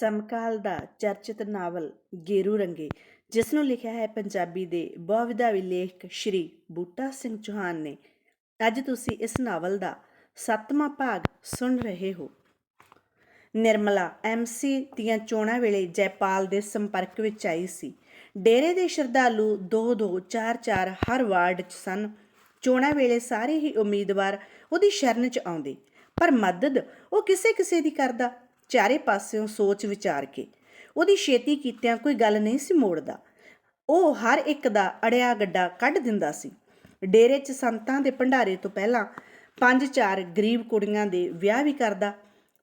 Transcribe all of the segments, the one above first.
ਸਮਕਾਲ ਦਾ ਚਰਚਿਤ novel ਗੇਰੂ ਰੰਗੇ, ਜਿਸ ਨੂੰ ਲਿਖਿਆ ਹੈ ਪੰਜਾਬੀ ਦੇ ਬਹੁਵਿਧਾਵੀ ਲੇਖਕ ਸ਼੍ਰੀ ਬੂਟਾ ਸਿੰਘ ਚੌਹਾਨ ਨੇ। ਅੱਜ ਤੁਸੀਂ ਇਸ ਨਾਵਲ ਦਾ ਸੱਤਵਾਂ ਭਾਗ ਸੁਣ ਰਹੇ ਹੋ। ਨਿਰਮਲਾ ਐਮਸੀ ਦੀਆਂ ਚੋਣਾਂ ਵੇਲੇ ਜੈਪਾਲ ਦੇ ਸੰਪਰਕ ਵਿੱਚ ਆਈ ਸੀ। ਡੇਰੇ ਦੇ ਸ਼ਰਧਾਲੂ 2-2 4-4 ਹਰ ਵਾਰਡ 'ਚ ਸਨ। ਚੋਣਾਂ ਵੇਲੇ ਸਾਰੇ ਹੀ ਉਮੀਦਵਾਰ ਉਹਦੀ ਸ਼ਰਨ 'ਚ ਆਉਂਦੇ, ਪਰ ਮਦਦ ਉਹ ਕਿਸੇ ਕਿਸੇ ਦੀ ਕਰਦਾ। ਚਾਰੇ ਪਾਸਿਓਂ ਸੋਚ ਵਿਚਾਰ ਕੇ। ਉਹਦੀ ਛੇਤੀ ਕੀਤਿਆਂ ਕੋਈ ਗੱਲ ਨਹੀਂ ਸੀ ਮੋੜਦਾ। ਉਹ ਹਰ ਇੱਕ ਦਾ ਅੜਿਆ ਗੱਡਾ ਕੱਢ ਦਿੰਦਾ ਸੀ। ਡੇਰੇ 'ਚ ਸੰਤਾਂ ਦੇ ਭੰਡਾਰੇ ਤੋਂ ਪਹਿਲਾਂ ਪੰਜ ਚਾਰ ਗਰੀਬ ਕੁੜੀਆਂ ਦੇ ਵਿਆਹ ਵੀ ਕਰਦਾ,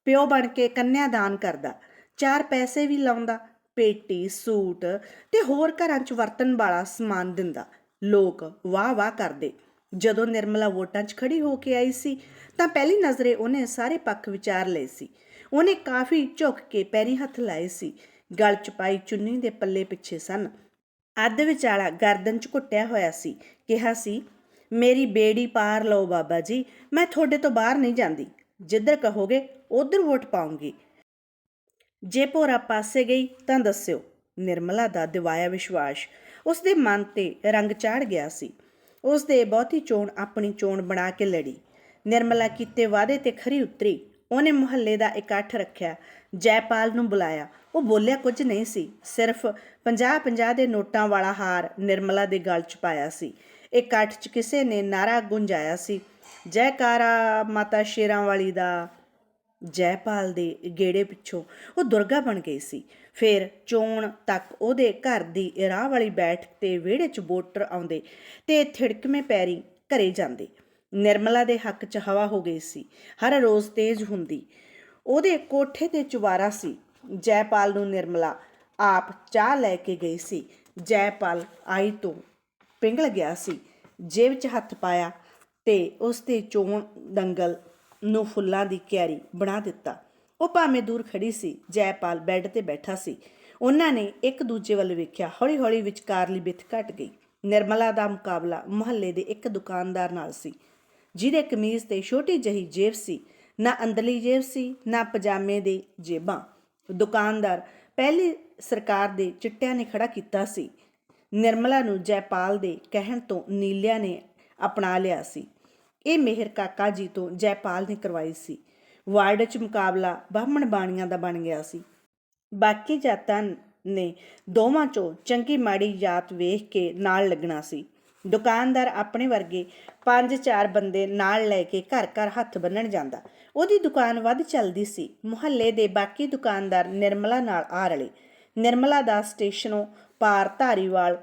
ਪਿਓ ਬਣ ਕੇ ਕੰਨਿਆ ਦਾਨ ਕਰਦਾ, ਚਾਰ ਪੈਸੇ ਵੀ ਲਾਉਂਦਾ, ਪੇਟੀ, ਸੂਟ ਤੇ ਹੋਰ ਘਰਾਂ 'ਚ ਵਰਤਣ ਵਾਲਾ ਸਮਾਨ ਦਿੰਦਾ। ਲੋਕ ਵਾਹ ਵਾਹ ਕਰਦੇ। ਜਦੋਂ ਨਿਰਮਲਾ ਵੋਟਾਂ 'ਚ ਖੜੀ ਹੋ ਕੇ ਆਈ ਸੀ, ਤਾਂ ਪਹਿਲੀ ਨਜ਼ਰੇ ਉਹਨੇ ਸਾਰੇ ਪੱਖ ਵਿਚਾਰ ਲਏ ਸੀ। ਉਹਨੇ ਕਾਫੀ ਝੁਕ ਕੇ ਪੈਰੀ ਹੱਥ ਲਾਏ ਸੀ। ਗਲ 'ਚ ਪਾਈ ਚੁੰਨੀ ਦੇ ਪੱਲੇ ਪਿੱਛੇ ਸਨ। ਅੱਧ ਵਿਚਾਲਾ ਗਰਦਨ 'ਚ ਘੁੱਟਿਆ ਹੋਇਆ ਸੀ। ਕਿਹਾ ਸੀ, ਮੇਰੀ ਬੇੜੀ ਪਾਰ ਲਓ ਬਾਬਾ ਜੀ, ਮੈਂ ਤੁਹਾਡੇ ਤੋਂ ਬਾਹਰ ਨਹੀਂ ਜਾਂਦੀ। ਜਿੱਧਰ ਕਹੋਗੇ, ਉਧਰ ਵੋਟ ਪਾਉਂਗੀ। ਜੇ ਭੋਰਾ ਪਾਸੇ ਗਈ ਤਾਂ ਦੱਸਿਓ। ਨਿਰਮਲਾ ਦਾ ਦਿਵਾਇਆ ਵਿਸ਼ਵਾਸ ਉਸ ਦੇ ਮਨ ਤੇ ਰੰਗ ਚਾੜ ਗਿਆ ਸੀ। ਉਸ ਦੇ ਬਹੁਤੀ ਚੋਣ ਆਪਣੀ ਚੋਣ ਬਣਾ ਕੇ ਲੜੀ। ਨਿਰਮਲਾ ਕੀਤੇ ਵਾਅਦੇ ਤੇ ਖਰੀ ਉਤਰੀ। ਉਹਨੇ ਮੁਹੱਲੇ ਦਾ ਇਕੱਠ ਰੱਖਿਆ, ਜੈਪਾਲ ਨੂੰ ਬੁਲਾਇਆ। ਉਹ ਬੋਲਿਆ, ਕੁਝ ਨਹੀਂ ਸੀ, ਸਿਰਫ 50-50 ਦੇ ਨੋਟਾਂ ਵਾਲਾ ਹਾਰ ਨਿਰਮਲਾ ਦੇ ਗਲ 'ਚ ਪਾਇਆ ਸੀ। ਇਕੱਠ 'ਚ ਕਿਸੇ ਨੇ ਨਾਰਾ ਗੁੰਜਾਇਆ ਸੀ। ਜੈਕਾਰਾ ਮਾਤਾ ਸ਼ੇਰਾਂ ਵਾਲੀ ਦਾ ਜੈਪਾਲ ਦੇ ਗੇੜੇ ਪਿੱਛੋਂ ਉਹ ਦੁਰਗਾ ਬਣ ਗਈ ਸੀ। ਫਿਰ ਚੋਣ ਤੱਕ ਉਹਦੇ ਘਰ ਦੀ ਰਾਹ ਵਾਲੀ ਬੈਠ ਤੇ ਵਿਹੜੇ 'ਚ ਵੋਟਰ ਆਉਂਦੇ ਤੇ ਥਿੜਕਵੇਂ ਪੈਰੀ ਘਰੇ ਜਾਂਦੇ। ਨਿਰਮਲਾ ਦੇ ਹੱਕ 'ਚ ਹਵਾ ਹੋ ਗਈ ਸੀ। ਹਰ ਰੋਜ਼ ਤੇਜ਼ ਹੁੰਦੀ। ਉਹਦੇ ਕੋਠੇ ਤੇ ਚੁਬਾਰਾ ਸੀ। ਜੈਪਾਲ ਨੂੰ ਨਿਰਮਲਾ ਆਪ ਚਾਹ ਲੈ ਕੇ ਗਈ ਸੀ। ਜੈਪਾਲ ਆਈ ਤੋਂ ਪਿੰਗਲ ਗਿਆ ਸੀ। ਜੇਬ 'ਚ ਹੱਥ ਪਾਇਆ ਤੇ ਉਸ ਤੇ ਚੋਣ ਦੰਗਲ ਨੂੰ ਫੁੱਲਾਂ ਦੀ ਕਿਆਰੀ ਬਣਾ ਦਿੱਤਾ। ਉਹ ਭਾਵੇਂ ਦੂਰ ਖੜੀ ਸੀ, ਜੈਪਾਲ ਬੈੱਡ ਤੇ ਬੈਠਾ ਸੀ। ਉਹਨਾਂ ਨੇ ਇੱਕ ਦੂਜੇ ਵੱਲ ਵੇਖਿਆ। ਹੌਲੀ-ਹੌਲੀ ਵਿਚਕਾਰਲੀ ਬਿੱਥ ਘਟ ਗਈ। ਨਿਰਮਲਾ ਦਾ ਮੁਕਾਬਲਾ ਮੁਹੱਲੇ ਦੇ ਇੱਕ ਦੁਕਾਨਦਾਰ ਨਾਲ ਸੀ। ਜਿਹਦੇ ਕਮੀਜ਼ ਤੇ ਛੋਟੀ ਜਹੀ ਜੇਬ ਸੀ, ਨਾ ਅੰਦਰਲੀ ਜੇਬ ਸੀ, ਨਾ ਪਜਾਮੇ ਦੇ ਜੇਬਾਂ। ਦੁਕਾਨਦਾਰ ਪਹਿਲੀ ਸਰਕਾਰ ਦੇ ਚਿੱਟਿਆਂ ਨੇ ਖੜਾ ਕੀਤਾ ਸੀ। ਨਿਰਮਲਾ ਨੂੰ ਜੈਪਾਲ ਦੇ ਕਹਿਣ ਤੋਂ ਨੀਲਿਆ ਨੇ ਅਪਣਾ ਲਿਆ ਸੀ। ਇਹ ਮਿਹਰ ਕਾਕਾ ਜੀ ਤੋਂ ਜੈਪਾਲ ਨੇ ਕਰਵਾਈ ਸੀ। ਵਾਰਡ 'ਚ ਮੁਕਾਬਲਾ ਬਾਹਮਣ ਬਾਣੀਆਂ ਦਾ ਬਣ ਗਿਆ ਸੀ। ਬਾਕੀ ਜਾਤਾਂ ਨੇ ਦੋਵਾਂ 'ਚੋਂ ਚੰਗੀ ਮਾੜੀ ਜਾਤ ਵੇਖ ਕੇ ਨਾਲ ਲੱਗਣਾ ਸੀ। ਦੁਕਾਨਦਾਰ ਆਪਣੇ ਵਰਗੇ ਪੰਜ ਚਾਰ ਬੰਦੇ ਨਾਲ ਲੈ ਕੇ ਘਰ ਘਰ ਹੱਥ ਬੰਨਣ ਜਾਂਦਾ। ਉਹਦੀ ਦੁਕਾਨ ਵੱਧ ਚੱਲਦੀ ਸੀ। ਮੁਹੱਲੇ ਦੇ ਬਾਕੀ ਦੁਕਾਨਦਾਰ ਨਿਰਮਲਾ ਨਾਲ ਆ ਰਲੇ। ਨਿਰਮਲਾ ਦਾ ਸਟੇਸ਼ਨੋਂ ਪਾਰ ਧਾਰੀਵਾਲ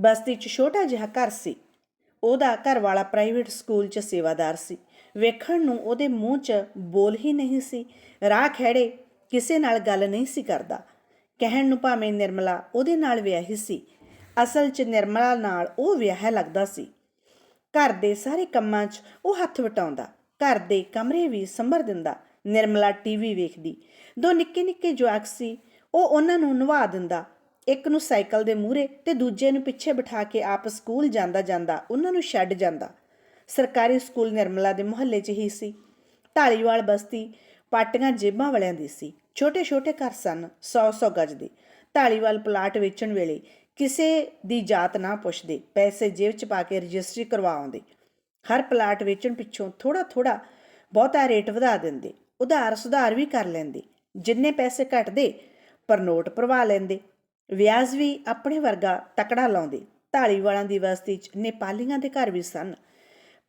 ਬਸਤੀ 'ਚ ਛੋਟਾ ਜਿਹਾ ਘਰ ਸੀ। ਉਹਦਾ ਘਰ ਵਾਲਾ ਪ੍ਰਾਈਵੇਟ ਸਕੂਲ 'ਚ ਸੇਵਾਦਾਰ ਸੀ। ਵੇਖਣ ਨੂੰ ਉਹਦੇ ਮੂੰਹ 'ਚ ਬੋਲ ਹੀ ਨਹੀਂ ਸੀ। ਰਾਹ ਖੜੇ ਕਿਸੇ ਨਾਲ ਗੱਲ ਨਹੀਂ ਸੀ ਕਰਦਾ। ਕਹਿਣ ਨੂੰ ਭਾਵੇਂ ਨਿਰਮਲਾ ਉਹਦੇ ਨਾਲ ਵਿਆਹੀ ਸੀ। ਅਸਲ 'ਚ ਨਿਰਮਲਾ ਨਾਲ ਉਹ ਵਿਆਹ ਲੱਗਦਾ ਸੀ। ਘਰ ਦੇ ਸਾਰੇ ਕੰਮਾਂ 'ਚ ਉਹ ਹੱਥ ਵਟਾਉਂਦਾ। ਘਰ ਦੇ ਕਮਰੇ ਵੀ ਸੰਭਰ ਦਿੰਦਾ। ਨਿਰਮਲਾ ਟੀਵੀ ਵੇਖਦੀ। ਦੋ ਨਿੱਕੇ ਨਿੱਕੇ ਜਵਾਕ ਸੀ। ਉਹ ਉਹਨਾਂ ਨੂੰ ਨਵਾ ਦਿੰਦਾ। ਇੱਕ ਨੂੰ ਸਾਈਕਲ ਦੇ ਮੂਹਰੇ ਤੇ ਦੂਜੇ ਨੂੰ ਪਿੱਛੇ ਬਿਠਾ ਕੇ ਆਪ ਸਕੂਲ ਜਾਂਦਾ ਜਾਂਦਾ ਉਹਨਾਂ ਨੂੰ ਛੱਡ ਜਾਂਦਾ। ਸਰਕਾਰੀ ਸਕੂਲ ਨਿਰਮਲਾ ਦੇ ਮੁਹੱਲੇ 'ਚ ਹੀ ਸੀ। ਢਾਲੀਵਾਲ ਬਸਤੀ ਪਾਟੀਆਂ ਜੇਬਾਂ ਵਾਲਿਆਂ ਦੀ ਸੀ। ਛੋਟੇ ਛੋਟੇ ਘਰ ਸਨ। 100-100 ਗਜ ਦੇ। ਢਾਲੀਵਾਲ ਪਲਾਟ ਵੇਚਣ ਵੇਲੇ ਕਿਸੇ ਦੀ ਜਾਤ ਨਾ ਪੁੱਛਦੇ, ਪੈਸੇ ਜੇਬ 'ਚ ਪਾ ਕੇ ਰਜਿਸਟਰੀ ਕਰਵਾਉਂਦੇ ਹਰ ਪਲਾਟ ਵੇਚਣ ਪਿੱਛੋਂ ਥੋੜਾ ਥੋੜਾ ਬਹੁਤਾ ਰੇਟ ਵਧਾ ਦਿੰਦੇ, ਉਧਾਰ ਸੁਧਾਰ ਵੀ ਕਰ ਲੈਂਦੇ, ਜਿੰਨੇ ਪੈਸੇ ਘਟਦੇ ਪਰ ਨੋਟ ਭਰਵਾ ਲੈਂਦੇ। ਵਿਆਜ ਵੀ ਆਪਣੇ ਵਰਗਾ ਤਕੜਾ ਲਾਉਂਦੇ। ਢਾਲੀਵਾਲਾਂ ਦੀ ਬਸਤੀ 'ਚ ਨੇਪਾਲੀਆਂ ਦੇ ਘਰ ਵੀ ਸਨ।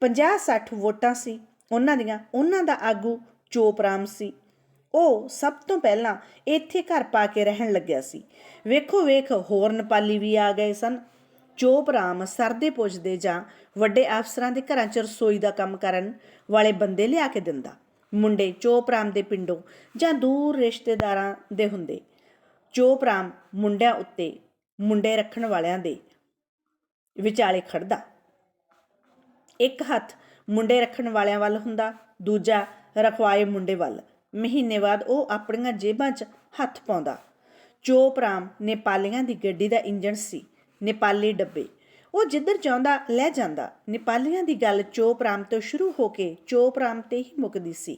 50-60 ਵੋਟਾਂ ਸੀ, ਉਹਨਾਂ ਦੀਆਂ, ਉਹਨਾਂ ਦਾ ਆਗੂ ਚੋਪਰਾਮ ਸੀ। ਉਹ ਸਭ ਤੋਂ ਪਹਿਲਾਂ ਇੱਥੇ ਘਰ ਪਾ ਕੇ ਰਹਿਣ ਲੱਗਿਆ ਸੀ। ਵੇਖੋ ਵੇਖ ਹੋਰ ਨੇਪਾਲੀ ਵੀ ਆ ਗਏ ਸਨ। ਚੋਪਰਾਮ ਸਰਦੇ ਪੁੱਜਦੇ ਜਾਂ ਵੱਡੇ ਅਫਸਰਾਂ ਦੇ ਘਰਾਂ 'ਚ ਰਸੋਈ ਦਾ ਕੰਮ ਕਰਨ ਵਾਲੇ ਬੰਦੇ ਲਿਆ ਕੇ ਦਿੰਦਾ। ਮੁੰਡੇ ਚੋਪਰਾਮ ਦੇ ਪਿੰਡੋਂ ਜਾਂ ਦੂਰ ਰਿਸ਼ਤੇਦਾਰਾਂ ਦੇ ਹੁੰਦੇ। ਚੋਪਰਾਮ ਮੁੰਡਿਆਂ ਉੱਤੇ ਮੁੰਡੇ ਰੱਖਣ ਵਾਲਿਆਂ ਦੇ ਵਿਚਾਲੇ ਖੜਦਾ ਇੱਕ ਹੱਥ ਮੁੰਡੇ ਰੱਖਣ ਵਾਲਿਆਂ ਵੱਲ ਹੁੰਦਾ, ਦੂਜਾ ਰਖਵਾਏ ਮੁੰਡੇ ਵੱਲ। ਮਹੀਨੇ ਬਾਅਦ ਉਹ ਆਪਣੀਆਂ ਜੇਬਾਂ 'ਚ ਹੱਥ ਪਾਉਂਦਾ। ਚੋਪਰਾਮ ਨੇਪਾਲੀਆਂ ਦੀ ਗੱਡੀ ਦਾ ਇੰਜਣ ਸੀ, ਨੇਪਾਲੀ ਡੱਬੇ। ਉਹ ਜਿੱਧਰ ਚਾਹੁੰਦਾ, ਲੈ ਜਾਂਦਾ। ਨੇਪਾਲੀਆਂ ਦੀ ਗੱਲ ਚੋਪਰਾਮ ਤੋਂ ਸ਼ੁਰੂ ਹੋ ਕੇ ਚੋਪਰਾਮ ਤੇ ਹੀ ਮੁੱਕਦੀ ਸੀ।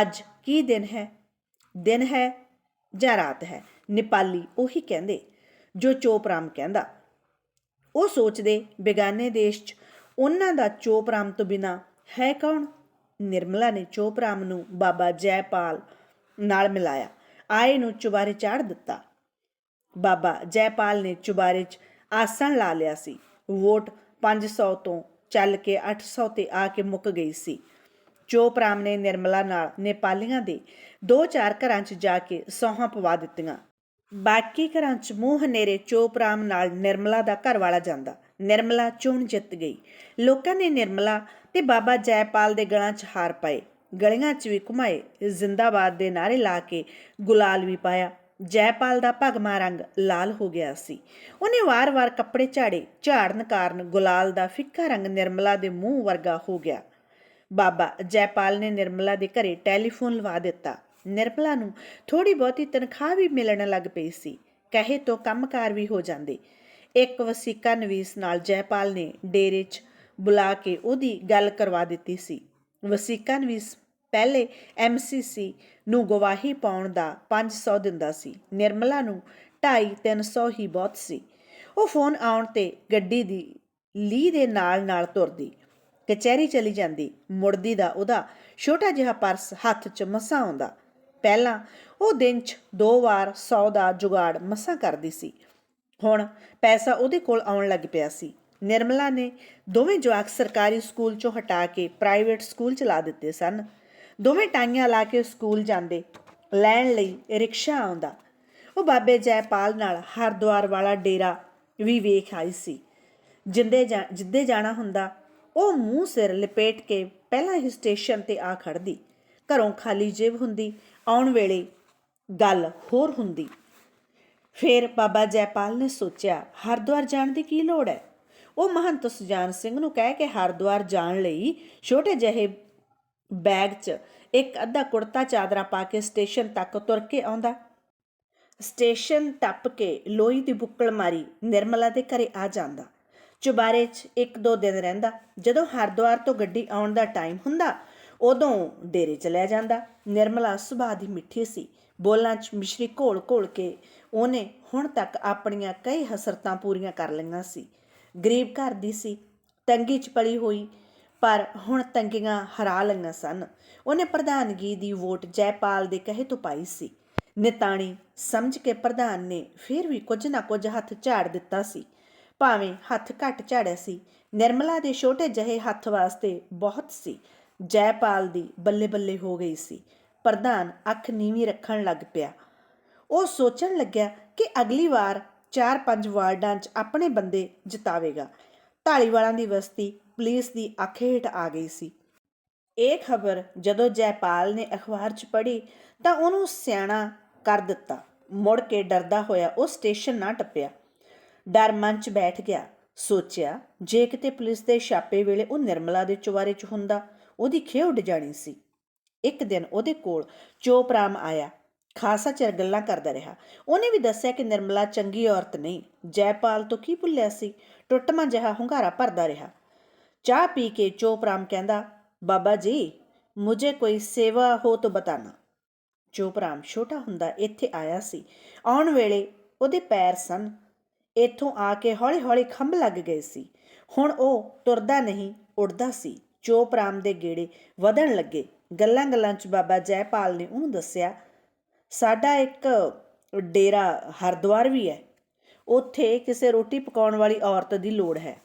ਅੱਜ ਕੀ ਦਿਨ ਹੈ? ਦਿਨ ਹੈ ਜਾਂ ਰਾਤ ਹੈ? ਨੇਪਾਲੀ ਉਹੀ ਕਹਿੰਦੇ, ਜੋ ਚੋਪਰਾਮ ਕਹਿੰਦਾ। ਉਹ ਸੋਚਦੇ, ਬੇਗਾਨੇ ਦੇਸ਼ 'ਚ ਉਹਨਾਂ ਦਾ ਚੋਪਰਾਮ ਤੋਂ ਬਿਨਾ ਹੈ ਕੌਣ? ਨਿਰਮਲਾ ਨੇ ਚੋਪਰਾਮ ਨੂੰ ਬਾਬਾ ਜੈਪਾਲ ਨਾਲ ਮਿਲਾਇਆ। ਆਏ ਨੂੰ ਚੁਬਾਰੇ ਚਾੜ ਦਿੱਤਾ। ਬਾਬਾ ਜੈਪਾਲ ਨੇ ਚੁਬਾਰੇ 'ਚ ਆਸਣ ਲਾ ਲਿਆ ਸੀ। ਵੋਟ 500 ਤੋਂ ਚੱਲ ਕੇ 800 ਤੇ ਆ ਕੇ ਮੁੱਕ ਗਈ ਸੀ। ਚੋਪਰਾਮ ਨੇ ਨਿਰਮਲਾ ਨਾਲ ਨੇਪਾਲੀਆਂ ਦੇ ਦੋ ਚਾਰ ਘਰਾਂ 'ਚ ਜਾ ਕੇ ਸੌਹਾਂ ਪਵਾ ਦਿੱਤੀਆਂ। ਬਾਕੀ ਘਰਾਂ 'ਚ ਮੂੰਹ ਹਨੇਰੇ ਚੋਪਰਾਮ ਨਾਲ ਨਿਰਮਲਾ ਦਾ ਘਰ ਵਾਲਾ ਜਾਂਦਾ। ਨਿਰਮਲਾ ਚੋਣ ਜਿੱਤ ਗਈ। ਲੋਕਾਂ ਨੇ ਨਿਰਮਲਾ ਤੇ ਬਾਬਾ ਜੈਪਾਲ ਦੇ ਗਲਾਂ 'ਚ ਹਾਰ ਪਾਏ। ਗਲੀਆਂ 'ਚ ਵੀ ਘੁਮਾਏ। ਜ਼ਿੰਦਾਬਾਦ ਦੇ ਨਾਰੇ ਲਾ ਕੇ ਗੁਲਾਲ ਵੀ ਪਾਇਆ। ਜੈਪਾਲ ਦਾ ਭਗਮਾ ਰੰਗ ਲਾਲ ਹੋ ਗਿਆ ਸੀ। ਉਹਨੇ ਵਾਰ-ਵਾਰ ਕੱਪੜੇ ਝਾੜੇ, ਝਾੜਨ ਕਾਰਨ ਗੁਲਾਲ ਦਾ ਫਿੱਕਾ ਰੰਗ ਨਿਰਮਲਾ ਦੇ ਮੂੰਹ ਵਰਗਾ ਹੋ ਗਿਆ। ਬਾਬਾ ਜੈਪਾਲ ਨੇ ਨਿਰਮਲਾ ਦੇ ਘਰੇ ਟੈਲੀਫੋਨ ਲਵਾ ਦਿੱਤਾ। ਨਿਰਮਲਾ ਨੂੰ ਥੋੜੀ ਬਹੁਤੀ ਤਨਖਾਹ ਵੀ ਮਿਲਣ ਲੱਗ ਪਈ ਸੀ। ਕਹੇ ਤੋਂ ਕੰਮਕਾਰ ਵੀ ਹੋ ਜਾਂਦੇ। ਇੱਕ ਵਸੀਕਾ ਨਵੀਸ ਨਾਲ ਜੈਪਾਲ ਨੇ ਡੇਰੇ 'ਚ ਬੁਲਾ ਕੇ ਉਹਦੀ ਗੱਲ ਕਰਵਾ ਦਿੱਤੀ ਸੀ। ਵਸੀਕਾ ਨਵੀਸ ਪਹਿਲੇ ਐਮਸੀਸੀ ਨੂੰ ਗਵਾਹੀ ਪਾਉਣ ਦਾ 500 ਦਿੰਦਾ ਸੀ। ਨਿਰਮਲਾ ਨੂੰ 2.5 300 ਹੀ ਬਹੁਤ ਸੀ। ਉਹ ਫੋਨ ਆਉਣ ਤੇ ਗੱਡੀ ਦੀ ਲੀ ਦੇ ਨਾਲ ਨਾਲ ਤੁਰਦੀ, ਕਚਹਿਰੀ ਚਲੀ ਜਾਂਦੀ, ਮੁੜਦੀ ਦਾ ਉਹਦਾ ਛੋਟਾ ਜਿਹਾ ਪਰਸ ਹੱਥ 'ਚ ਮਸਾਂ ਆਉਂਦਾ। ਪਹਿਲਾਂ ਉਹ ਦਿਨ 'ਚ ਦੋ ਵਾਰ 100 ਦਾ ਜੁਗਾੜ ਮਸਾਂ ਕਰਦੀ ਸੀ। ਹੁਣ ਪੈਸਾ ਉਹਦੇ ਕੋਲ ਆਉਣ ਲੱਗ ਪਿਆ ਸੀ। ਨਿਰਮਲਾ ਨੇ ਦੋਵੇਂ ਜਵਾਕ ਸਰਕਾਰੀ ਸਕੂਲ 'ਚੋਂ ਹਟਾ ਕੇ ਪ੍ਰਾਈਵੇਟ ਸਕੂਲ ਚਲਾ ਦਿੱਤੇ ਸਨ। ਦੋਵੇਂ ਟਾਈਆਂ ਲਾ ਕੇ ਸਕੂਲ ਜਾਂਦੇ, ਲੈਣ ਲਈ ਰਿਕਸ਼ਾ ਆਉਂਦਾ। ਉਹ ਬਾਬੇ ਜੈਪਾਲ ਨਾਲ ਹਰਦੁਆਰ ਵਾਲਾ ਡੇਰਾ ਵੀ ਵੇਖ ਆਈ ਸੀ। ਜਿੰਦੇ ਜਾ, ਜਿੱਦੇ ਜਾਣਾ ਹੁੰਦਾ, ਉਹ ਮੂੰਹ ਸਿਰ ਲਪੇਟ ਕੇ ਪਹਿਲਾਂ ਹੀ ਸਟੇਸ਼ਨ ਤੇ ਆ ਖੜਦੀ। ਘਰੋਂ ਖਾਲੀ ਜੇਬ ਹੁੰਦੀ, ਆਉਣ ਵੇਲੇ ਗੱਲ ਹੋਰ ਹੁੰਦੀ। ਫਿਰ ਬਾਬਾ ਜੈਪਾਲ ਨੇ ਸੋਚਿਆ, ਹਰਦੁਆਰ ਜਾਣ ਦੀ ਕੀ ਲੋੜ ਹੈ? ਉਹ ਮਹੰਤ ਸੁਜਾਨ ਸਿੰਘ ਨੂੰ ਕਹਿ ਕੇ ਹਰਦੁਆਰ ਜਾਣ ਲਈ ਛੋਟੇ ਜਿਹੇ ਬੈਗ 'ਚ ਇੱਕ ਅੱਧਾ ਕੁੜਤਾ ਚਾਦਰਾ ਪਾ ਕੇ ਸਟੇਸ਼ਨ ਤੱਕ ਤੁਰ ਕੇ ਆਉਂਦਾ। ਸਟੇਸ਼ਨ ਟੱਪ ਕੇ ਲੋਹੀ ਦੀ ਬੁੱਕਲ ਮਾਰੀ ਨਿਰਮਲਾ ਦੇ ਘਰੇ ਆ ਜਾਂਦਾ। ਚੁਬਾਰੇ 'ਚ ਇੱਕ ਦੋ ਦਿਨ ਰਹਿੰਦਾ। ਜਦੋਂ ਹਰਦੁਆਰ ਤੋਂ ਗੱਡੀ ਆਉਣ ਦਾ ਟਾਈਮ ਹੁੰਦਾ, ਉਦੋਂ ਡੇਰੇ ਚਲਿਆ ਜਾਂਦਾ। ਨਿਰਮਲਾ ਸੁਭਾਅ ਦੀ ਮਿੱਠੀ ਸੀ। ਬੋਲਾਂ 'ਚ ਮਿਸ਼ਰੀ ਘੋਲ ਘੋਲ ਕੇ ਉਹਨੇ ਹੁਣ ਤੱਕ ਆਪਣੀਆਂ ਕਈ ਹਸਰਤਾਂ ਪੂਰੀਆਂ ਕਰ ਲਈਆਂ ਸੀ। ਗਰੀਬ ਘਰ ਦੀ ਸੀ, ਤੰਗੀ 'ਚ ਪਲੀ ਹੋਈ, ਪਰ ਹੁਣ ਤੰਗੀਆਂ ਹਰਾ ਲਈਆਂ ਸਨ। ਉਹਨੇ ਪ੍ਰਧਾਨਗੀ ਦੀ ਵੋਟ ਜੈਪਾਲ ਦੇ ਕਹੇ ਤੋਂ ਪਾਈ ਸੀ। ਨਿਤਾਣੀ ਸਮਝ ਕੇ ਪ੍ਰਧਾਨ ਨੇ ਫਿਰ ਵੀ ਕੁਝ ਨਾ ਕੁਝ ਹੱਥ ਝਾੜ ਦਿੱਤਾ ਸੀ। ਭਾਵੇਂ ਹੱਥ ਘੱਟ ਝਾੜਿਆ ਸੀ, ਨਿਰਮਲਾ ਦੇ ਛੋਟੇ ਜਿਹੇ ਹੱਥ ਵਾਸਤੇ ਬਹੁਤ ਸੀ। ਜੈਪਾਲ ਦੀ ਬੱਲੇ ਬੱਲੇ ਹੋ ਗਈ ਸੀ। ਪ੍ਰਧਾਨ ਅੱਖ ਨੀਵੀਂ ਰੱਖਣ ਲੱਗ ਪਿਆ। ਉਹ ਸੋਚਣ ਲੱਗਿਆ ਕਿ ਅਗਲੀ ਵਾਰ 4-5 ਵਾਰਡਾਂ 'ਚ ਆਪਣੇ ਬੰਦੇ ਜਿਤਾਵੇਗਾ। ਢਾਲੀਵਾਲਾਂ ਦੀ ਵਸਤੀ ਪੁਲਿਸ ਦੀ ਅੱਖੇ ਹੇਠ ਆ ਗਈ ਸੀ। ਇਹ ਖਬਰ ਜਦੋਂ ਜੈਪਾਲ ਨੇ ਅਖਬਾਰ 'ਚ ਪੜ੍ਹੀ ਤਾਂ ਉਹਨੂੰ ਸਿਆਣਾ ਕਰ ਦਿੱਤਾ। ਮੁੜ ਕੇ ਡਰਦਾ ਹੋਇਆ ਉਹ ਸਟੇਸ਼ਨ ਨਾ ਟੱਪਿਆ। ਡਰ ਮਨ 'ਚ ਬੈਠ ਗਿਆ। ਸੋਚਿਆ, ਜੇ ਕਿਤੇ ਪੁਲਿਸ ਦੇ ਛਾਪੇ ਵੇਲੇ ਉਹ ਨਿਰਮਲਾ ਦੇ ਚੁਬਾਰੇ 'ਚ ਹੁੰਦਾ, ਉਹਦੀ ਖੇ ਉੱਡ ਜਾਣੀ ਸੀ। ਇੱਕ ਦਿਨ ਉਹਦੇ ਕੋਲ ਚੋਪਰਾਮ ਆਇਆ। ਖਾਸਾ ਚਿਰ ਗੱਲਾਂ ਕਰਦਾ ਰਿਹਾ। ਉਹਨੇ ਵੀ ਦੱਸਿਆ ਕਿ ਨਿਰਮਲਾ ਚੰਗੀ ਔਰਤ ਨਹੀਂ, ਜੈਪਾਲ ਤੋਂ ਕੀ ਭੁੱਲਿਆ ਸੀ? ਟੁੱਟਮਾ ਜਿਹਾ ਹੁੰਗਾਰਾ ਭਰਦਾ ਰਿਹਾ। ਚਾਹ ਪੀ ਕੇ ਚੋਪਰਾਮ ਕਹਿੰਦਾ, ਬਾਬਾ ਜੀ, ਮੁਝੇ ਕੋਈ ਸੇਵਾ ਹੋ ਤਾਂ ਬਤਾਨਾ। ਚੋਪਰਾਮ ਛੋਟਾ ਹੁੰਦਾ ਇੱਥੇ ਆਇਆ ਸੀ। ਆਉਣ ਵੇਲੇ ਉਹਦੇ ਪੈਰ ਸਨ। ਇੱਥੋਂ ਆ ਕੇ ਹੌਲੀ-ਹੌਲੀ ਖੰਭ ਲੱਗ ਗਏ ਸੀ। ਹੁਣ ਉਹ ਤੁਰਦਾ ਨਹੀਂ, ਉੱਡਦਾ ਸੀ। ਚੋਪਰਾਮ ਦੇ ਗੇੜੇ ਵਧਣ ਲੱਗੇ। ਗੱਲਾਂ-ਗੱਲਾਂ 'ਚ ਬਾਬਾ ਜੈਪਾਲ ਨੇ ਉਹਨੂੰ ਦੱਸਿਆ ਸਾਡਾ ਇੱਕ ਡੇਰਾ ਹਰਦੁਆਰ ਵੀ ਹੈ। ਉੱਥੇ ਕਿਸੇ ਰੋਟੀ ਪਕਾਉਣ ਵਾਲੀ ਔਰਤ ਦੀ ਲੋੜ ਹੈ।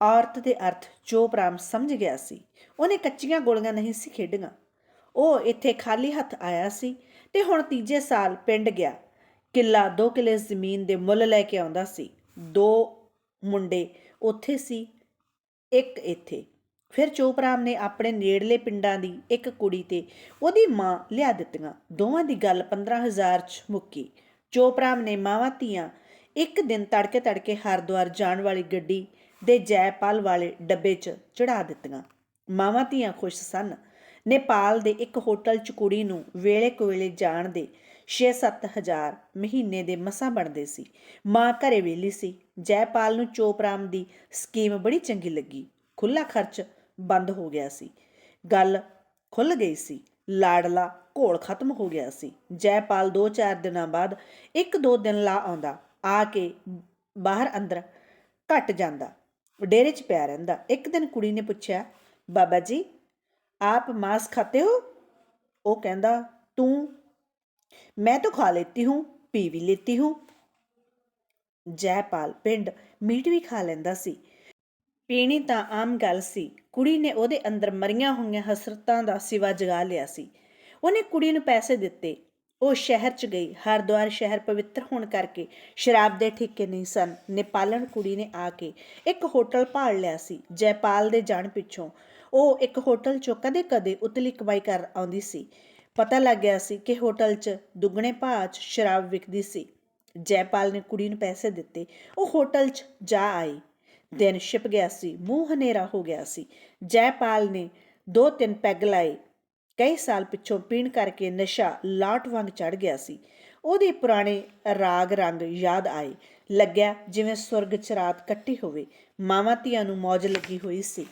ਔਰਤ ਦੇ ਅਰਥ ਚੋਪਰਾਮ ਸਮਝ ਗਿਆ ਸੀ, ਉਹਨੇ ਕੱਚੀਆਂ ਗੋਲੀਆਂ ਨਹੀਂ ਸੀ ਖੇਡੀਆਂ। ਉਹ ਇੱਥੇ ਖਾਲੀ ਹੱਥ ਆਇਆ ਸੀ ਤੇ ਹੁਣ ਤੀਜੇ ਸਾਲ ਪਿੰਡ ਗਿਆ। ਕਿੱਲਾ ਦੋ ਕਿੱਲੇ ਜ਼ਮੀਨ ਦੇ ਮੁੱਲ ਲੈ ਕੇ ਆਉਂਦਾ ਸੀ। ਦੋ ਮੁੰਡੇ ਉੱਥੇ ਸੀ, ਇੱਕ ਇੱਥੇ। ਫਿਰ ਚੋਪਰਾਮ ਨੇ ਆਪਣੇ ਨੇੜਲੇ ਪਿੰਡਾਂ ਦੀ ਇੱਕ ਕੁੜੀ ਤੇ ਉਹਦੀ ਮਾਂ ਲਿਆ ਦਿੱਤੀਆਂ। ਦੋਵਾਂ ਦੀ ਗੱਲ 15000 ਚ ਮੁੱਕੀ। ਚੋਪਰਾਮ ਨੇ ਮਾਵਾਂ ਧੀਆਂ ਇੱਕ ਦਿਨ ਤੜਕੇ ਤੜਕੇ ਹਰਦੁਆਰ ਜਾਣ ਵਾਲੀ ਗੱਡੀ ਦੇ ਜੈਪਾਲ ਵਾਲੇ ਡੱਬੇ 'ਚ ਚੜਾ ਦਿੱਤੀਆਂ। ਮਾਵਾਂ ਧੀਆਂ ਖੁਸ਼ ਸਨ। ਨੇਪਾਲ ਦੇ ਇੱਕ ਹੋਟਲ 'ਚ ਕੁੜੀ ਨੂੰ ਵੇਲੇ ਕੋਵੇਲੇ ਜਾਣ ਦੇ 6-7 ਹਜ਼ਾਰ ਮਹੀਨੇ ਦੇ ਮਸਾਂ ਬਣਦੇ ਸੀ। ਮਾਂ ਘਰੇ ਵੇਲੀ ਸੀ। ਜੈਪਾਲ ਨੂੰ ਚੋਪਰਾਮ ਦੀ ਸਕੀਮ ਬੜੀ ਚੰਗੀ ਲੱਗੀ। ਖੁੱਲਾ ਖਰਚ ਬੰਦ ਹੋ ਗਿਆ ਸੀ। ਗੱਲ ਖੁੱਲ ਗਈ ਸੀ। ਲਾੜਲਾ ਘੋਲ ਖਤਮ ਹੋ ਗਿਆ ਸੀ। ਜੈਪਾਲ 2-4 ਦਿਨਾਂ ਬਾਅਦ ਇੱਕ ਦੋ ਦਿਨ ਲਾ ਆਉਂਦਾ। ਆ ਕੇ ਬਾਹਰ ਅੰਦਰ ਘਟ ਜਾਂਦਾ। ਡੇਰੇ 'ਚ ਪਿਆ ਰਹਿੰਦਾ। ਇੱਕ ਦਿਨ ਕੁੜੀ ਨੇ ਪੁੱਛਿਆ, ਬਾਬਾ ਜੀ, ਆਪ ਮਾਸ ਖਾਤੇ ਹੋ? ਉਹ ਕਹਿੰਦਾ, ਤੂੰ, ਮੈਂ ਤਾਂ ਖਾ ਲੈਤੀ ਹੂੰ, ਪੀ ਵੀ ਲੈਤੀ ਹੂੰ। ਜੈਪਾਲ ਪਿੰਡ ਮੀਟ ਵੀ ਖਾ ਲੈਂਦਾ ਸੀ। ਪੀਣੀ ਤਾਂ ਆਮ ਗੱਲ ਸੀ। ਕੁੜੀ ਨੇ ਉਹਦੇ ਅੰਦਰ ਮਰੀਆਂ ਹੋਈਆਂ ਹਸਰਤਾਂ ਦਾ ਸਿਵਾ ਜਗਾ ਲਿਆ ਸੀ। ਉਹਨੇ ਕੁੜੀ ਨੂੰ ਪੈਸੇ ਦਿੱਤੇ। ਉਹ ਸ਼ਹਿਰ 'ਚ ਗਈ। ਹਰਿਦੁਆਰ ਸ਼ਹਿਰ ਪਵਿੱਤਰ ਹੋਣ ਕਰਕੇ ਸ਼ਰਾਬ ਦੇ ਠੇਕੇ ਨਹੀਂ ਸਨ। ਨੇਪਾਲਣ ਕੁੜੀ ਨੇ ਆ ਕੇ ਇੱਕ ਹੋਟਲ ਭਾਲ ਲਿਆ ਸੀ। ਜੈਪਾਲ ਦੇ ਜਾਣ ਪਿੱਛੋਂ ਉਹ ਇੱਕ ਹੋਟਲ 'ਚੋਂ ਕਦੇ-ਕਦੇ ਉਤਲੀ ਕਮਾਈ ਕਰ ਆਉਂਦੀ ਸੀ। ਪਤਾ ਲੱਗ ਗਿਆ ਸੀ ਕਿ ਹੋਟਲ 'ਚ ਦੁੱਗਣੇ ਭਾਅ 'ਚ ਸ਼ਰਾਬ ਵਿਕਦੀ ਸੀ। ਜੈਪਾਲ ਨੇ ਕੁੜੀ ਨੂੰ ਪੈਸੇ ਦਿੱਤੇ। ਉਹ ਹੋਟਲ 'ਚ ਜਾ ਆਈ। ਦਿਨ ਛਿਪ ਗਿਆ ਸੀ, ਮੂੰਹ ਹਨੇਰਾ ਹੋ ਗਿਆ ਸੀ। ਜੈਪਾਲ ਨੇ ਦੋ ਤਿੰਨ ਪੈਗ ਲਾਏ। ਕਈ ਸਾਲ ਪਿੱਛੋਂ ਪੀਣ ਕਰਕੇ ਨਸ਼ਾ ਲਾਟ ਵਾਂਗ ਚੜ ਗਿਆ ਸੀ। ਉਹਦੇ ਪੁਰਾਣੇ ਰਾਗ ਰੰਗ ਯਾਦ ਆਏ। ਲੱਗਿਆ ਜਿਵੇਂ ਸੁਰਗ ਚ ਰਾਤ ਕੱਟੀ ਹੋਵੇ। ਮਾਵਾਂ ਧੀਆਂ ਨੂੰ ਮੌਜ ਲੱਗੀ ਹੋਈ ਸੀ।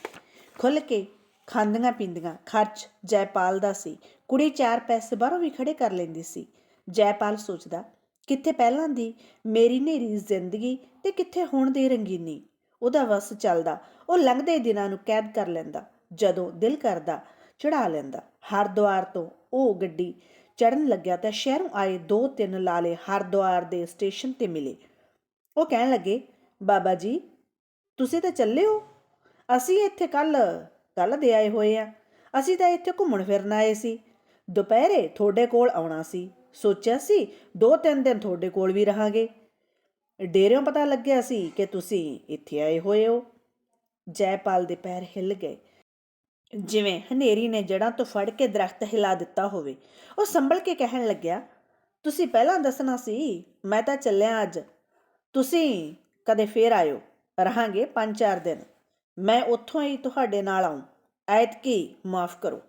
ਖੁੱਲ ਕੇ ਖਾਂਦੀਆਂ ਪੀਂਦੀਆਂ ਖਰਚ ਜੈਪਾਲ ਦਾ ਸੀ। ਕੁੜੀ ਚਾਰ ਪੈਸੇ ਬਾਹਰੋਂ ਵੀ ਖੜੇ ਕਰ ਲੈਂਦੀ ਸੀ। ਜੈਪਾਲ ਸੋਚਦਾ, ਕਿੱਥੇ ਪਹਿਲਾਂ ਦੀ ਮੇਰੀ ਨੇਰੀ ਜ਼ਿੰਦਗੀ ਤੇ ਕਿੱਥੇ ਹੁਣ ਦੀ ਰੰਗੀਨੀ। ਉਹਦਾ ਵਸ ਚੱਲਦਾ, ਉਹ ਲੰਘਦੇ ਦਿਨਾਂ ਨੂੰ ਕੈਦ ਕਰ ਲੈਂਦਾ, ਜਦੋਂ ਦਿਲ ਕਰਦਾ ਚੜਾ ਲੈਂਦਾ। ਹਰਦੁਆਰ ਤੋਂ ਉਹ ਗੱਡੀ ਚੜਨ ਲੱਗਿਆ ਤਾਂ ਸ਼ਹਿਰੋਂ ਆਏ ਦੋ ਤਿੰਨ ਲਾਲੇ ਹਰਦੁਆਰ ਦੇ ਸਟੇਸ਼ਨ ਤੇ ਮਿਲੇ। ਉਹ ਕਹਿਣ ਲੱਗੇ, ਬਾਬਾ ਜੀ, ਤੁਸੀਂ ਤਾਂ ਚੱਲੇ ਹੋ? ਅਸੀਂ ਇੱਥੇ ਕੱਲ ਕੱਲ ਦੇ ਆਏ ਹੋਏ ਆ ਅਸੀਂ ਤਾਂ ਇੱਥੇ ਘੁੰਮਣ ਫਿਰਨ ਆਏ ਸੀ। ਦੁਪਹਿਰੇ ਤੁਹਾਡੇ ਕੋਲ ਆਉਣਾ ਸੀ। ਸੋਚਿਆ ਸੀ ਦੋ ਤਿੰਨ ਦਿਨ ਤੁਹਾਡੇ ਕੋਲ ਵੀ ਰਹਾਂਗੇ। ਡੇਰਿਓਂ ਪਤਾ ਲੱਗਿਆ ਸੀ ਕਿ ਤੁਸੀਂ ਇੱਥੇ ਆਏ ਹੋਏ ਹੋ। ਜੈਪਾਲ ਦੇ ਪੈਰ ਹਿੱਲ ਗਏ। ਜਿਵੇਂ ਹਨੇਰੀ ਨੇ ਜੜਾਂ ਤੋਂ ਫੜ ਕੇ ਦਰਖਤ ਹਿਲਾ ਦਿੱਤਾ ਹੋਵੇ। ਉਹ ਸੰਭਲ ਕੇ ਕਹਿਣ ਲੱਗਿਆ, ਤੁਸੀਂ ਪਹਿਲਾਂ ਦੱਸਣਾ ਸੀ, ਮੈਂ ਤਾਂ ਚੱਲਿਆ ਅੱਜ। ਤੁਸੀਂ ਕਦੇ ਫੇਰ ਆਇਓ। ਰਹਾਂਗੇ 5-4 ਦਿਨ। ਮੈਂ ਉੱਥੋਂ ਹੀ ਤੁਹਾਡੇ ਨਾਲ ਆਉਂ ਐਤਕੀ ਮਾਫ ਕਰੋ।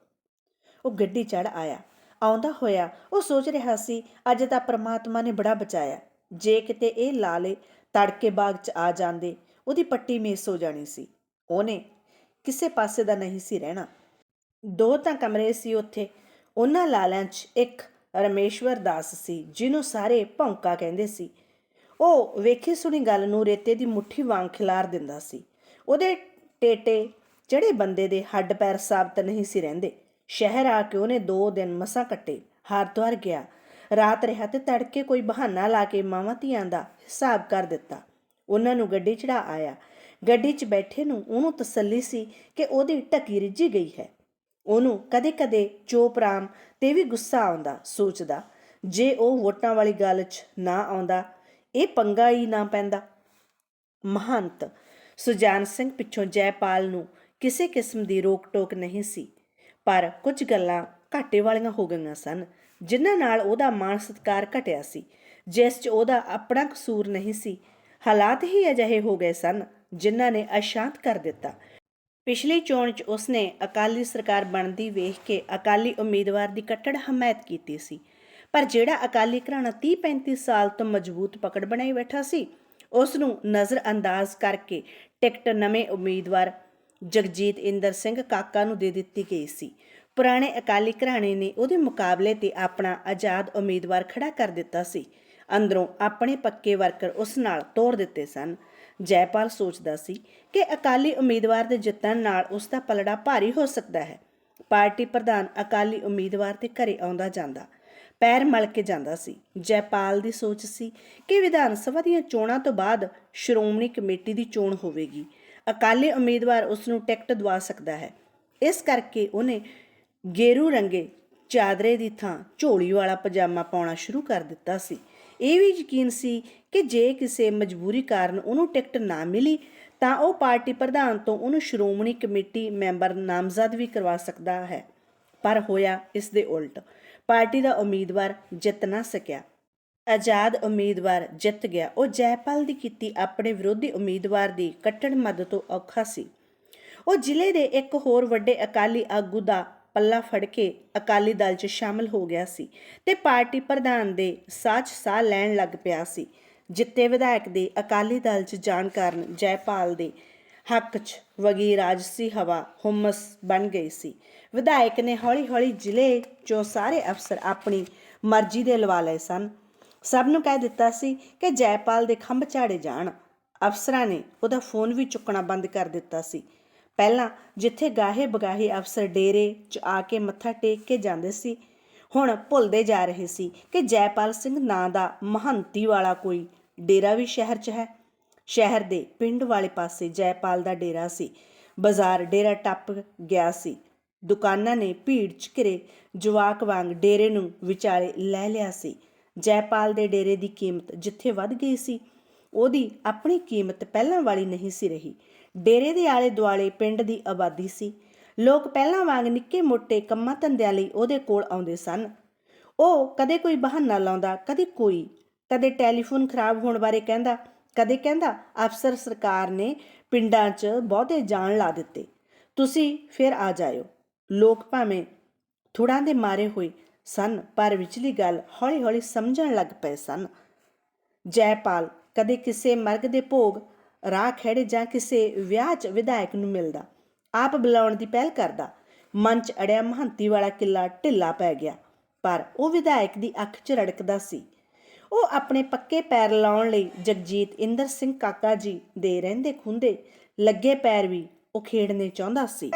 ਉਹ ਗੱਡੀ ਚੜ ਆਇਆ। ਆਉਂਦਾ ਹੋਇਆ ਉਹ ਸੋਚ ਰਿਹਾ ਸੀ, ਅੱਜ ਤਾਂ ਪ੍ਰਮਾਤਮਾ ਨੇ ਬੜਾ ਬਚਾਇਆ। ਜੇ ਕਿਤੇ ਇਹ ਲਾਲੇ ਤੜਕੇ ਬਾਗ 'ਚ ਆ ਜਾਂਦੇ, ਉਹਦੀ ਪੱਟੀ ਮੇਸ ਹੋ ਜਾਣੀ ਸੀ। ਉਹਨੇ ਕਿਸੇ ਪਾਸੇ ਦਾ ਨਹੀਂ ਸੀ ਰਹਿਣਾ। ਦੋ ਤਾਂ ਕਮਰੇ ਸੀ ਉੱਥੇ। ਉਹਨਾਂ ਲਾਲਿਆਂ 'ਚ ਇੱਕ ਰਮੇਸ਼ਵਰ ਦਾਸ ਸੀ, ਜਿਹਨੂੰ ਸਾਰੇ ਭੌਂਕਾ ਕਹਿੰਦੇ ਸੀ। ਉਹ ਵੇਖੀ ਸੁਣੀ ਗੱਲ ਨੂੰ ਰੇਤੇ ਦੀ ਮੁੱਠੀ ਵਾਂਗ ਖਿਲਾਰ ਦਿੰਦਾ ਸੀ। ਉਹਦੇ ਟੇਟੇ ਜਿਹੜੇ ਬੰਦੇ ਦੇ ਹੱਡ ਪੈਰ ਸਾਬਤ ਨਹੀਂ ਸੀ ਰਹਿੰਦੇ। ਸ਼ਹਿਰ ਆ ਕੇ ਉਹਨੇ ਦੋ ਦਿਨ ਮਸਾਂ ਕੱਟੇ ਹਰਿਦੁਆਰ ਗਿਆ। ਰਾਤ ਰਿਹਾ ਤੇ ਤੜਕੇ ਕੋਈ ਬਹਾਨਾ ਲਾ ਕੇ ਮਾਵਾਂ ਧੀਆਂ ਦਾ ਹਿਸਾਬ ਕਰ ਦਿੱਤਾ। ਉਹਨਾਂ ਨੂੰ ਗੱਡੀ ਚੜਾ ਆਇਆ। ਗੱਡੀ 'ਚ ਬੈਠੇ ਨੂੰ ਉਹਨੂੰ ਤਸੱਲੀ ਸੀ ਕਿ ਉਹਦੀ ਢਕੀ ਰਿੱਝੀ ਗਈ ਹੈ। ਉਹਨੂੰ ਕਦੇ-ਕਦੇ ਚੋਪਰਾਮ ਤੇ ਵੀ ਗੁੱਸਾ ਆਉਂਦਾ ਸੋਚਦਾ, ਜੇ ਉਹ ਵੋਟਾਂ ਵਾਲੀ ਗੱਲ 'ਚ ਨਾ ਆਉਂਦਾ, ਇਹ ਪੰਗਾ ਹੀ ਨਾ ਪੈਂਦਾ। ਮਹੰਤ ਸੁਜਾਨ ਸਿੰਘ ਪਿੱਛੋਂ ਜੈਪਾਲ ਨੂੰ ਕਿਸੇ ਕਿਸਮ ਦੀ ਰੋਕ-ਟੋਕ ਨਹੀਂ ਸੀ, ਪਰ ਕੁਝ ਗੱਲਾਂ ਘਾਟੇ ਵਾਲੀਆਂ ਹੋ ਗਈਆਂ ਸਨ। ਜਿਨ੍ਹਾਂ ਨਾਲ ਉਹਦਾ ਮਾਣ ਸਤਕਾਰ ਘਟਿਆ ਸੀ, ਜਿਸ 'ਚ ਉਹਦਾ ਆਪਣਾ ਕਸੂਰ ਨਹੀਂ ਸੀ। ਹਾਲਾਤ ਹੀ ਅਜਿਹੇ ਹੋ ਗਏ ਸਨ ਜਿਨ੍ਹਾਂ ਨੇ ਅਸ਼ਾਂਤ ਕਰ ਦਿੱਤਾ। ਪਿਛਲੀ ਚੋਣ 'ਚ ਉਸਨੇ ਅਕਾਲੀ ਸਰਕਾਰ ਬਣਦੀ ਵੇਖ ਕੇ ਅਕਾਲੀ ਉਮੀਦਵਾਰ ਦੀ ਕੱਟੜ ਹਮਾਇਤ ਕੀਤੀ ਸੀ। ਪਰ ਜਿਹੜਾ ਅਕਾਲੀ ਘਰਾਣਾ 30-35 ਸਾਲ ਤੋਂ ਮਜ਼ਬੂਤ ਪਕੜ ਬਣਾਈ ਬੈਠਾ ਸੀ ਉਸ ਨੂੰ ਨਜ਼ਰ ਅੰਦਾਜ਼ ਕਰਕੇ ਟਿਕਟ ਨਵੇਂ ਉਮੀਦਵਾਰ ਜਗਜੀਤ ਇੰਦਰ ਸਿੰਘ ਕਾਕਾ ਨੂੰ ਦੇ ਦਿੱਤੀ ਗਈ ਸੀ। ਪੁਰਾਣੇ ਅਕਾਲੀ ਘਰਾਣੇ ਨੇ ਉਹਦੇ ਮੁਕਾਬਲੇ ਤੇ ਆਪਣਾ ਆਜ਼ਾਦ ਉਮੀਦਵਾਰ ਖੜਾ ਕਰ ਦਿੱਤਾ ਸੀ। ਅੰਦਰੋਂ ਆਪਣੇ ਪੱਕੇ ਵਰਕਰ ਉਸ ਨਾਲ ਤੋੜ ਦਿੱਤੇ ਸਨ। ਜੈਪਾਲ ਸੋਚਦਾ ਸੀ ਕਿ ਅਕਾਲੀ ਉਮੀਦਵਾਰ ਦੇ ਜਿੱਤਣ ਨਾਲ ਉਸ ਦਾ ਪਲੜਾ ਭਾਰੀ ਹੋ ਸਕਦਾ ਹੈ। ਪਾਰਟੀ ਪ੍ਰਧਾਨ ਅਕਾਲੀ ਉਮੀਦਵਾਰ ਦੇ ਘਰੇ ਆਉਂਦਾ ਜਾਂਦਾ, ਪੈਰ ਮਲ ਕੇ ਜਾਂਦਾ ਸੀ। ਜੈਪਾਲ ਦੀ ਸੋਚ ਸੀ ਕਿ ਵਿਧਾਨ ਸਭਾ ਦੀਆਂ ਚੋਣਾਂ ਤੋਂ ਬਾਅਦ ਸ਼੍ਰੋਮਣੀ ਕਮੇਟੀ ਦੀ ਚੋਣ ਹੋਵੇਗੀ। ਅਕਾਲੀ ਉਮੀਦਵਾਰ ਉਸ ਨੂੰ ਟਿਕਟ ਦਵਾ ਸਕਦਾ ਹੈ। ਇਸ ਕਰਕੇ ਉਹਨੇ ਗੇਰੂ ਰੰਗੇ ਚਾਦਰੇ ਦੀ ਥਾਂ ਝੋਲੀ ਵਾਲਾ ਪਜਾਮਾ ਪਾਉਣਾ ਸ਼ੁਰੂ ਕਰ ਦਿੱਤਾ ਸੀ। ਇਹ ਵੀ ਯਕੀਨ ਸੀ ਕਿ ਜੇ ਕਿਸੇ ਮਜਬੂਰੀ ਕਾਰਨ ਉਹਨੂੰ ਟਿਕਟ ਨਾ ਮਿਲੀ, ਤਾਂ ਉਹ ਪਾਰਟੀ ਪ੍ਰਧਾਨ ਤੋਂ ਉਹਨੂੰ ਸ਼੍ਰੋਮਣੀ ਕਮੇਟੀ ਮੈਂਬਰ ਨਾਮਜ਼ਦ ਵੀ ਕਰਵਾ ਸਕਦਾ ਹੈ। ਪਰ ਹੋਇਆ ਇਸ ਦੇ ਉਲਟ। ਪਾਰਟੀ ਦਾ ਉਮੀਦਵਾਰ ਜਿੱਤ ਨਾ ਸਕਿਆ। ਆਜ਼ਾਦ ਉਮੀਦਵਾਰ ਜਿੱਤ ਗਿਆ। ਉਹ ਜੈਪਾਲ ਦੀ ਕੀਤੀ ਆਪਣੇ ਵਿਰੋਧੀ ਉਮੀਦਵਾਰ ਦੀ ਕੱਟੜ ਮਦਦ ਤੋਂ ਔਖਾ ਸੀ। ਉਹ ਜ਼ਿਲ੍ਹੇ ਦੇ ਇੱਕ ਹੋਰ ਵੱਡੇ ਅਕਾਲੀ ਆਗੂ ਦਾ ਪੱਲਾ ਫੜ ਕੇ ਅਕਾਲੀ ਦਲ 'ਚ ਸ਼ਾਮਲ ਹੋ ਗਿਆ ਸੀ ਤੇ ਪਾਰਟੀ ਪ੍ਰਧਾਨ ਦੇ ਸਾਚ ਸਾਹ ਲੈਣ ਲੱਗ ਪਿਆ ਸੀ। ਜਿੱਤੇ ਵਿਧਾਇਕ ਦੇ ਅਕਾਲੀ ਦਲ 'ਚ ਜਾਣ ਕਾਰਨ ਜੈਪਾਲ ਦੇ ਹੱਕ 'ਚ ਵਗੀ ਰਾਜਸੀ ਹਵਾ ਹੁਮਸ ਬਣ ਗਈ ਸੀ। ਵਿਧਾਇਕ ਨੇ ਹੌਲੀ-ਹੌਲੀ ਜ਼ਿਲ੍ਹੇ 'ਚੋਂ ਸਾਰੇ ਅਫਸਰ ਆਪਣੀ ਮਰਜ਼ੀ ਦੇ ਲਵਾ ਲਏ ਸਨ। ਸਭ ਨੂੰ ਕਹਿ ਦਿੱਤਾ ਸੀ ਕਿ ਜੈਪਾਲ ਦੇ ਖੰਭ ਝਾੜੇ ਜਾਣ। ਅਫਸਰਾਂ ਨੇ ਉਹਦਾ ਫੋਨ ਵੀ ਚੁੱਕਣਾ ਬੰਦ ਕਰ ਦਿੱਤਾ ਸੀ। ਪਹਿਲਾਂ ਜਿੱਥੇ ਗਾਹੇ ਬਗਾਹੇ ਅਫਸਰ ਡੇਰੇ 'ਚ ਆ ਕੇ ਮੱਥਾ ਟੇਕ ਕੇ ਜਾਂਦੇ ਸੀ, ਹੁਣ ਭੁੱਲਦੇ ਜਾ ਰਹੇ ਸੀ ਕਿ ਜੈਪਾਲ ਸਿੰਘ ਨਾਂ ਦਾ ਮਹੰਤੀ ਵਾਲਾ ਕੋਈ ਡੇਰਾ ਵੀ ਸ਼ਹਿਰ 'ਚ ਹੈ। ਸ਼ਹਿਰ ਦੇ ਪਿੰਡ ਵਾਲੇ ਪਾਸੇ ਜੈਪਾਲ ਦਾ ਡੇਰਾ ਸੀ। ਬਾਜ਼ਾਰ ਡੇਰਾ ਟੱਪ ਗਿਆ ਸੀ। ਦੁਕਾਨਾਂ ਨੇ ਭੀੜ 'ਚ ਘਿਰੇ ਜਵਾਕ ਵਾਂਗ ਡੇਰੇ ਨੂੰ ਵਿਚਾਲੇ ਲੈ ਲਿਆ ਸੀ। ਜੈਪਾਲ ਦੇ ਡੇਰੇ ਦੀ ਕੀਮਤ ਜਿੱਥੇ ਵੱਧ ਗਈ ਸੀ ਉਹਦੀ ਆਪਣੀ ਕੀਮਤ ਪਹਿਲਾਂ ਵਾਲੀ ਨਹੀਂ ਸੀ ਰਹੀ। ਡੇਰੇ ਦੇ ਆਲੇ ਦੁਆਲੇ ਪਿੰਡ ਦੀ ਆਬਾਦੀ ਸੀ। ਲੋਕ ਪਹਿਲਾਂ ਵਾਂਗ ਨਿੱਕੇ ਮੋਟੇ ਕੰਮਾਂ ਧੰਦਿਆਂ ਲਈ ਉਹਦੇ ਕੋਲ ਆਉਂਦੇ ਸਨ। ਉਹ ਕਦੇ ਕੋਈ ਬਹਾਨਾ ਲਾਉਂਦਾ, ਕਦੇ ਕੋਈ, ਕਦੇ ਟੈਲੀਫੋਨ ਖਰਾਬ ਹੋਣ ਬਾਰੇ ਕਹਿੰਦਾ, ਕਦੇ ਕਹਿੰਦਾ, ਅਫਸਰ ਸਰਕਾਰ ਨੇ ਪਿੰਡਾਂ 'ਚ ਬਹੁਤੇ ਜਾਣ ਲਾ ਦਿੱਤੇ। ਤੁਸੀਂ ਫਿਰ ਆ ਜਾਇਓ। ਲੋਕ ਭਾਵੇਂ ਥੋੜਾਂ ਦੇ ਮਾਰੇ ਹੋਏ ਸਨ, ਪਰ ਵਿਚਲੀ ਗੱਲ ਹੌਲੀ-ਹੌਲੀ ਸਮਝਣ ਲੱਗ ਪਏ ਸਨ। ਜੈਪਾਲ ਕਦੇ ਕਿਸੇ ਮਰਗ ਦੇ ਭੋਗ, ਰਾਹ ਖੜੇ ਜਾਂ ਕਿਸੇ ਵਿਆਹ 'ਚ ਵਿਧਾਇਕ ਨੂੰ ਮਿਲਦਾ। ਆਪ ਬੁਲਾਉਣ ਦੀ ਪਹਿਲ ਕਰਦਾ। ਮਨ 'ਚ ਅੜਿਆ ਮਹੰਤੀ ਵਾਲਾ ਕਿੱਲਾ ਢਿੱਲਾ ਪੈ ਗਿਆ, ਪਰ ਉਹ ਵਿਧਾਇਕ ਦੀ ਅੱਖ 'ਚ ਰੜਕਦਾ ਸੀ। ਉਹ ਆਪਣੇ ਪੱਕੇ ਪੈਰ ਲਾਉਣ ਲਈ ਜਗਜੀਤ ਇੰਦਰ ਸਿੰਘ ਕਾਕਾ ਜੀ ਦੇ ਰਹਿੰਦੇ ਖੁੰਦੇ ਲੱਗੇ ਪੈਰ ਵੀ ਉਹ ਖੇਡਣੇ ਚਾਹੁੰਦਾ ਸੀ।